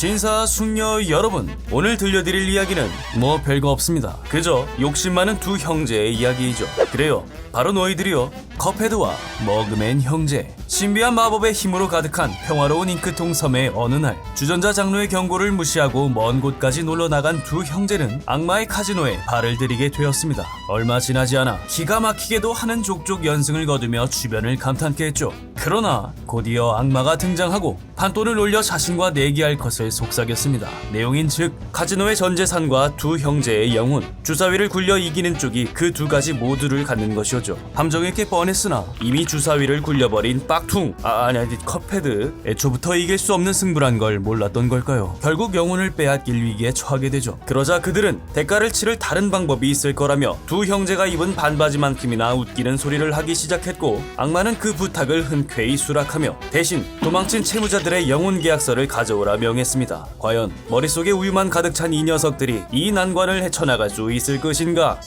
신사 숙녀 여러분, 오늘 들려드릴 이야기는 뭐 별거 없습니다. 그저 욕심 많은 두 형제의 이야기이죠. 그래요. 바로 너희들이요. 컵헤드와 머그맨 형제. 신비한 마법의 힘으로 가득한 평화로운 잉크통 섬의 어느 날, 주전자 장로의 경고를 무시하고 먼 곳까지 놀러 나간 두 형제는 악마의 카지노에 발을 들이게 되었습니다. 얼마 지나지 않아 기가 막히게도 하는 족족 연승을 거두며 주변을 감탄케 했죠. 그러나 곧이어 악마가 등장하고 판돈을 올려 자신과 내기할 것을 속삭였습니다. 내용인 즉 카지노의 전 재산과 두 형제의 영혼, 주사위를 굴려 이기는 쪽이 그 두 가지 모두를 갖는 것이었죠. 함정이게 뻔했으나 이미 주사위를 굴려버린 빡퉁, 아 아니 아니 컵헤드, 애초부터 이길 수 없는 승부란 걸 몰랐던 걸까요? 결국 영혼을 빼앗길 위기에 처하게 되죠. 그러자 그들은 대가를 치를 다른 방법이 있을 거라며 두 형제가 입은 반바지만큼이나 웃기는 소리를 하기 시작했고 악마는 그 부탁을 흔쾌히 수락하며 대신 도망친 채무자들의 영혼 계약서를 가져오라 명했습니다. 과연 머릿속에 우유만 가득 찬 이 녀석들이 이 난관을 헤쳐나갈 수 있을 것인가?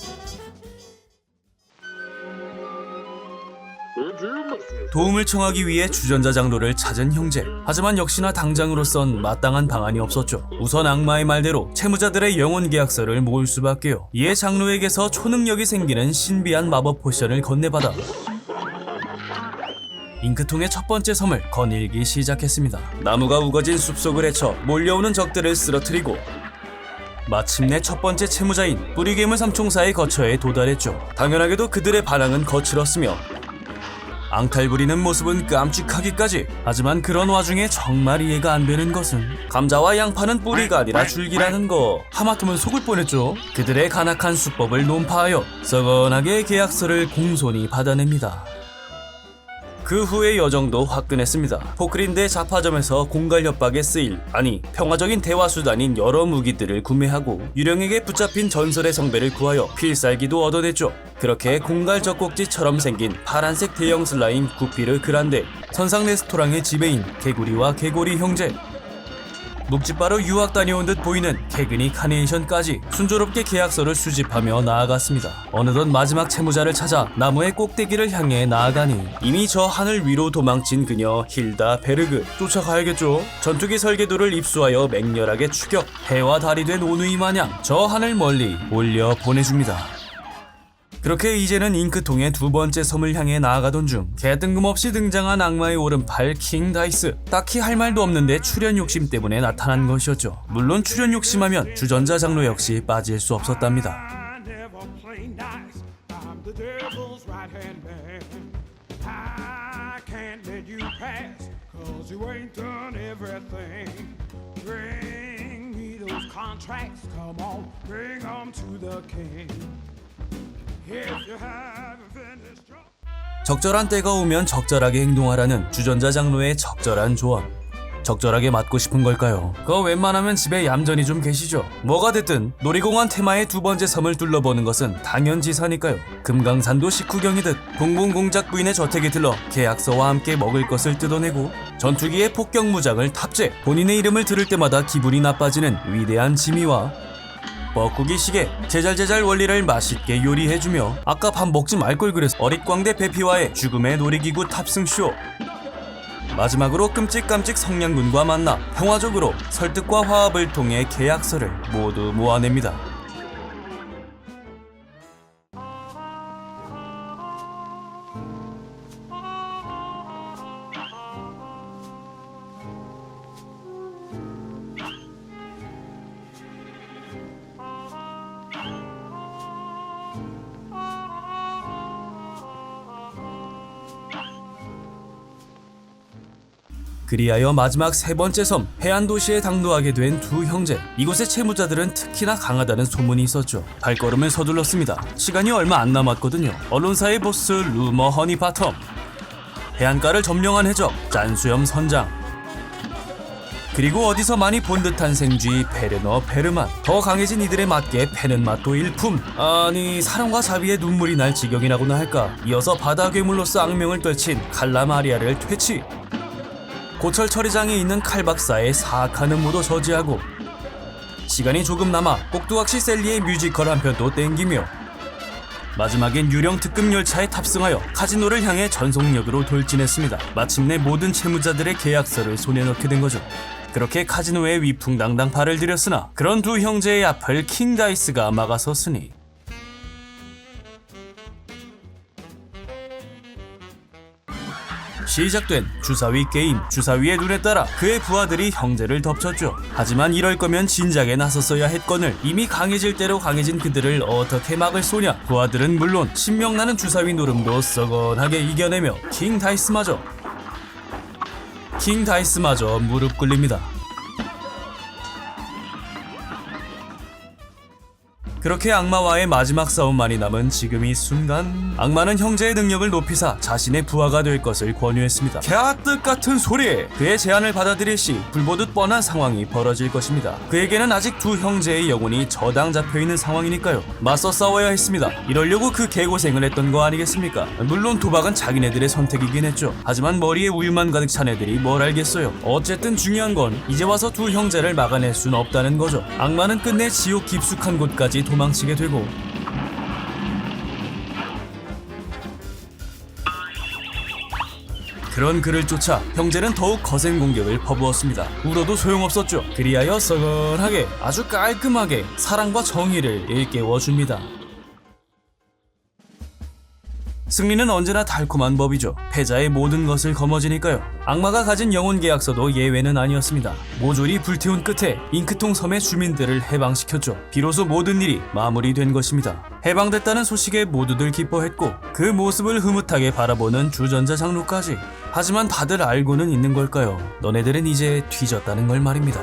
도움을 청하기 위해 주전자 장로를 찾은 형제. 하지만 역시나 당장으로선 마땅한 방안이 없었죠. 우선 악마의 말대로 채무자들의 영혼 계약서를 모을 수밖에요. 이에 장로에게서 초능력이 생기는 신비한 마법 포션을 건네받아 잉크통의 첫 번째 섬을 거닐기 시작했습니다. 나무가 우거진 숲속을 헤쳐 몰려오는 적들을 쓰러뜨리고 마침내 첫 번째 채무자인 뿌리괴물 삼총사의 거처에 도달했죠. 당연하게도 그들의 반항은 거칠었으며 앙탈 부리는 모습은 깜찍하기까지. 하지만 그런 와중에 정말 이해가 안 되는 것은 감자와 양파는 뿌리가 아니라 줄기라는 거. 하마터면 속을 뻔했죠. 그들의 간악한 수법을 논파하여 썩은하게 계약서를 공손히 받아냅니다. 그 후의 여정도 화끈했습니다. 포크린 대 자파점에서 공갈 협박에 쓰일 아니 평화적인 대화 수단인 여러 무기들을 구매하고 유령에게 붙잡힌 전설의 성배를 구하여 필살기도 얻어냈죠. 그렇게 공갈 젖꼭지처럼 생긴 파란색 대형 슬라임 구피르 그란데 선상 레스토랑의 지배인 개구리와 개구리 형제 묵집바로 유학 다녀온 듯 보이는 개근이 카네이션까지 순조롭게 계약서를 수집하며 나아갔습니다. 어느덧 마지막 채무자를 찾아 나무의 꼭대기를 향해 나아가니 이미 저 하늘 위로 도망친 그녀 힐다 베르그 쫓아가야겠죠. 전투기 설계도를 입수하여 맹렬하게 추격 해와 달이 된 오누이 마냥 저 하늘 멀리 올려 보내줍니다. 그렇게 이제는 잉크통의 두 번째 섬을 향해 나아가던 중 개뜬금없이 등장한 악마의 오른팔 킹 다이스 딱히 할 말도 없는데 출연 욕심 때문에 나타난 것이었죠 물론 출연 욕심하면 주전자 장로 역시 빠질 수 없었답니다 contracts, come on, bring them to the king. 적절한 때가 오면 적절하게 행동하라는 주전자 장로의 적절한 조언 적절하게 맞고 싶은 걸까요? 그거 웬만하면 집에 얌전히 좀 계시죠. 뭐가 됐든 놀이공원 테마의 두 번째 섬을 둘러보는 것은 당연지사니까요. 금강산도 식후경이듯 붕붕공작 부인의 저택에 들러 계약서와 함께 먹을 것을 뜯어내고 전투기의 폭격 무장을 탑재 본인의 이름을 들을 때마다 기분이 나빠지는 위대한 지미와 뻐꾸기 시계 제잘제잘 원리를 맛있게 요리해주며 아까 밥 먹지 말 걸 그래서 어릿광대 배피와의 죽음의 놀이기구 탑승쇼 마지막으로 끔찍깜찍 성냥군과 만나 평화적으로 설득과 화합을 통해 계약서를 모두 모아냅니다. 그리하여 마지막 세 번째 섬 해안 도시에 당도하게 된 두 형제. 이곳의 채무자들은 특히나 강하다는 소문이 있었죠. 발걸음을 서둘렀습니다. 시간이 얼마 안 남았거든요. 언론사의 보스 루머 허니 바텀. 해안가를 점령한 해적 짠수염 선장. 그리고 어디서 많이 본 듯한 생쥐 페르너 페르만 더 강해진 이들에 맞게 패는 맛도 일품 아니 사랑과 자비의 눈물이 날 지경이라고나 할까 이어서 바다 괴물로서 악명을 떨친 칼라마리아를 퇴치 고철 처리장에 있는 칼박사의 사악한 음모도 저지하고 시간이 조금 남아 꼭두각시 셀리의 뮤지컬 한 편도 땡기며 마지막엔 유령 특급 열차에 탑승하여 카지노를 향해 전속력으로 돌진했습니다. 마침내 모든 채무자들의 계약서를 손에 넣게 된 거죠. 그렇게 카지노에 위풍당당 발을 들였으나 그런 두 형제의 앞을 킹 다이스가 막아섰으니 시작된 주사위 게임 주사위의 눈에 따라 그의 부하들이 형제를 덮쳤죠. 하지만 이럴 거면 진작에 나섰어야 했거늘 이미 강해질 대로 강해진 그들을 어떻게 막을 소냐? 부하들은 물론 신명나는 주사위 노름도 썩언하게 이겨내며 킹 다이스마저 킹 다이스마저 무릎 꿇립니다 그렇게 악마와의 마지막 싸움만이 남은 지금 이 순간 악마는 형제의 능력을 높이사 자신의 부하가 될 것을 권유했습니다. 개아뜻 같은 소리! 그의 제안을 받아들일 시 불보듯 뻔한 상황이 벌어질 것입니다. 그에게는 아직 두 형제의 영혼이 저당 잡혀있는 상황이니까요. 맞서 싸워야 했습니다. 이러려고 그 개고생을 했던 거 아니겠습니까? 물론 도박은 자기네들의 선택이긴 했죠. 하지만 머리에 우유만 가득 찬 애들이 뭘 알겠어요? 어쨌든 중요한 건 이제 와서 두 형제를 막아낼 순 없다는 거죠. 악마는 끝내 지옥 깊숙한 곳까지 도망치게 되고 그런 그를 쫓아 형제는 더욱 거센 공격을 퍼부었습니다. 울어도 소용없었죠. 그리하여 서글하게 아주 깔끔하게 사랑과 정의를 일깨워 줍니다. 승리는 언제나 달콤한 법이죠. 패자의 모든 것을 거머쥐니까요. 악마가 가진 영혼 계약서도 예외는 아니었습니다. 모조리 불태운 끝에 잉크통 섬의 주민들을 해방시켰죠. 비로소 모든 일이 마무리된 것입니다. 해방됐다는 소식에 모두들 기뻐했고 그 모습을 흐뭇하게 바라보는 주전자 장로까지. 하지만 다들 알고는 있는 걸까요? 너네들은 이제 뒤졌다는 걸 말입니다.